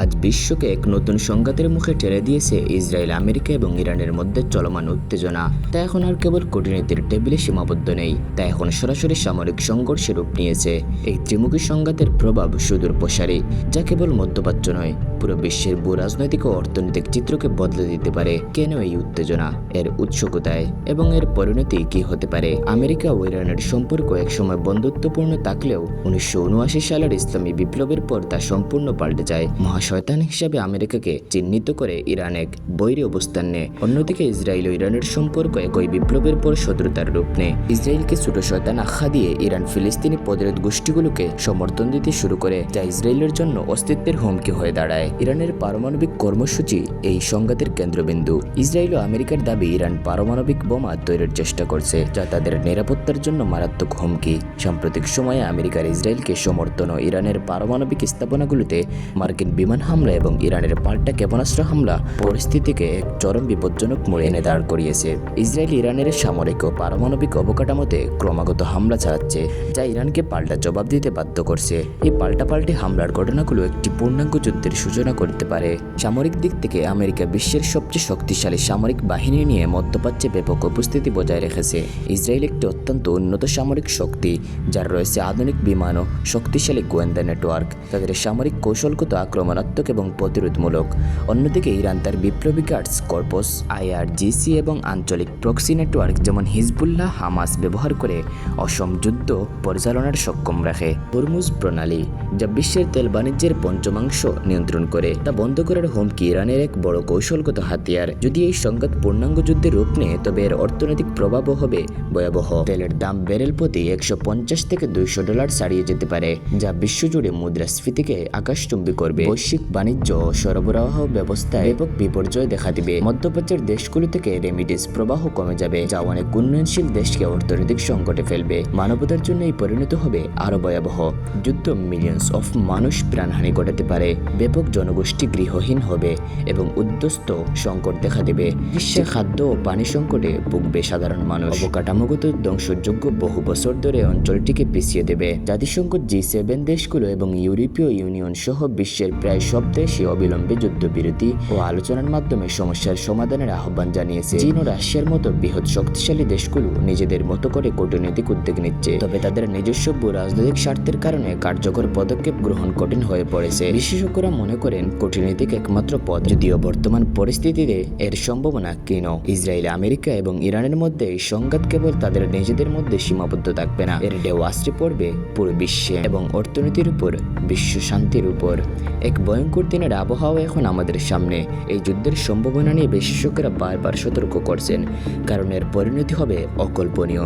আজ বিশ্বকে এক নতুন সংঘাতের মুখে ঠেলে দিয়েছে ইসরায়েল, আমেরিকা এবং ইরানের মধ্যে চলমান উত্তেজনা। তা এখন আর কেবল কূটনীতির টেবিলে সীমাবদ্ধ নেই, তা এখন সরাসরি সামরিক সংঘর্ষে রূপ নিয়েছে। এই ত্রিমুখী সংঘাতের প্রভাব সুদূর প্রসারী, যা কেবল মধ্যপ্রাচ্য নয়, পুরো বিশ্বের ভূ রাজনৈতিক ও অর্থনৈতিক চিত্রকে বদলে দিতে পারে। কেন এই উত্তেজনা? এর উৎস কোথায়? এবং এর পরিণতি কি হতে পারে? আমেরিকা ও ইরানের সম্পর্ক একসময় বন্ধুত্বপূর্ণ থাকলেও উনিশশো উনআশি সালের ইসলামী বিপ্লবের পর তা সম্পূর্ণ পাল্টে যায়। মহাশয়তান হিসাবে আমেরিকাকে চিহ্নিত করে ইরান এক বৈরী অবস্থান নেয়। অন্যদিকে ইসরায়েল ও ইরানের সম্পর্ক একই বিপ্লবের পর শত্রুতার রূপ নেয়। ইসরায়েলকে ছোট শয়তান আখ্যা দিয়ে ইরান ফিলিস্তিনি প্রতিরোধ গোষ্ঠীগুলোকে সমর্থন দিতে শুরু করে, যা ইসরায়েলের জন্য অস্তিত্বের হুমকি হয়ে দাঁড়ায়। ইরানের পারমাণবিক কর্মসূচি এই সংঘাতের কেন্দ্রবিন্দু। ইসরায়েল ও আমেরিকার দাবি ইরান পারমাণবিক বোমা তৈরির চেষ্টা করছে, যা তাদের নিরাপত্তার জন্য মারাত্মক হুমকি। সাম্প্রতিক সময়ে আমেরিকার ইসরায়েলকে সমর্থন ও ইরানের পারমাণবিক স্থাপনাগুলোতে মার্কিন বিমান হামলা এবং ইরানের পাল্টা ক্ষেপণাস্ত্র হামলা পরিস্থিতিকে এক চরম বিপজ্জনক মোড়ে এনে দাঁড় করিয়েছে। ইসরায়েল ইরানের সামরিক ও পারমাণবিক অবকাঠামোতে ক্রমাগত হামলা চালাচ্ছে, যা ইরানকে পাল্টা জবাব দিতে বাধ্য করছে। এই পাল্টাপাল্টি হামলার ঘটনাগুলো একটি পূর্ণাঙ্গ যুদ্ধের সূচনা করতে পারে। সামরিক দিক থেকে আমেরিকা বিশ্বের সবচেয়ে শক্তিশালী সামরিক বাহিনী নিয়ে মধ্যপ্রাচ্যে ব্যাপক উপস্থিতি বজায় রেখেছে। ইসরায়েল একটি অত্যন্ত উন্নত সামরিক শক্তি, যার রয়েছে আধুনিক বিমান ও শক্তিশালী গোয়েন্দা নেটওয়ার্ক। তাদের সামরিক কৌশলগত আক্রমণাত্মক এবং প্রতিরোধমূলক। অন্যদিকে ইরান তার বিপ্লবী গার্ডস, কর্পস, আইআরজিসি এবং আঞ্চলিক প্রক্সি নেটওয়ার্ক যেমন হিজবুল্লাহ, হামাস ব্যবহার করে অসম যুদ্ধ পরিচালনার সক্ষম রাখে। হরমুজ প্রণালী, যা বিশ্বের তেল বাণিজ্যের পঞ্চমাংশ নিয়ন্ত্রণ করে, তা বন্ধ করার হুমকি ইরানের এক বড় কৌশলগত হাতিয়ার। যদি এই সংঘাত পূর্ণাঙ্গ যুদ্ধে রূপ নেয়, তবে এর অর্থনৈতিক প্রভাবও হবে ভয়াবহ। তেলের দাম ব্যারেল প্রতি একশো পঞ্চাশ থেকে দুইশো ডলার ছাড়িয়ে যেতে পারে, যা বিশ্বজুড়ে মুদ্রাস্ফীতিকে আকাশচুম্বী করবে। বৈশ্বিক বাণিজ্য ও সরবরাহ ব্যবস্থায় ব্যাপক বিপর্যয় দেখা দিবে। মধ্যপ্রাচ্যের দেশগুলো থেকে রেমিডিস প্রবাহ কমে যাবে, যা অনেক উন্নয়নশীল দেশকে অর্থনৈতিক সংকটে ফেলবে। মানবতার জন্য এই পরিণত হবে আরও ভয়াবহ যুদ্ধ। মিলিয়ন্স অফ মানুষ প্রাণহানি ঘটাতে পারে। ব্যাপক জনগোষ্ঠী গৃহহীন হবে এবং উদ্যস্ত সংকট দেখা দেবে। বিশ্বে খাদ্য ও পানি সংকটে ভুগবে সাধারণ মানুষ। অবকাঠামোগত ধ্বংসযোগ্য বহু বছর ধরে অঞ্চলটিকে পিছিয়ে দেবে। জাতিসংঘ জি সেভেন দেশগুলো এবং ইউরোপীয় ইউনিয়ন সহ বিশ্বের প্রায় সব দেশই অবিলম্বে যুদ্ধবিরতি ও আলোচনার মাধ্যমে সমস্যার সমাধানের আহ্বান জানিয়েছে। চীন ও রাশিয়ার মতো বৃহৎ শক্তিশালী দেশগুলো নিজেদের মতো করে কূটনৈতিক উদ্যোগ নিচ্ছে। তবে তাদের নিজস্ব রাজনৈতিক স্বার্থের কারণে কার্যকর পদক্ষেপ গ্রহণ কঠিন হয়ে পড়েছে। বিশেষজ্ঞরা মনে করেন, কূটনৈতিক একমাত্র পথ যদিও বর্তমান পরিস্থিতিতে এর সম্ভাবনা ক্ষীণ। ইসরায়েল, আমেরিকা এবং ইরানের মধ্যে এই সংঘাত কেবল তাদের নিজেদের মধ্যে সীমাবদ্ধ থাকবে না। এর ঢেউ আসতে পড়বে পুরো বিশ্বে এবং অর্থনীতির উপর, বিশ্ব শান্তির উপর। এক ভয়ঙ্কর দিনের আবহাওয়া এখন আমাদের সামনে। এই যুদ্ধের সম্ভাবনা নিয়ে বিশেষজ্ঞরা বারবার সতর্ক করছেন। কারণ এর পরিণতি হবে অকল্পনীয়।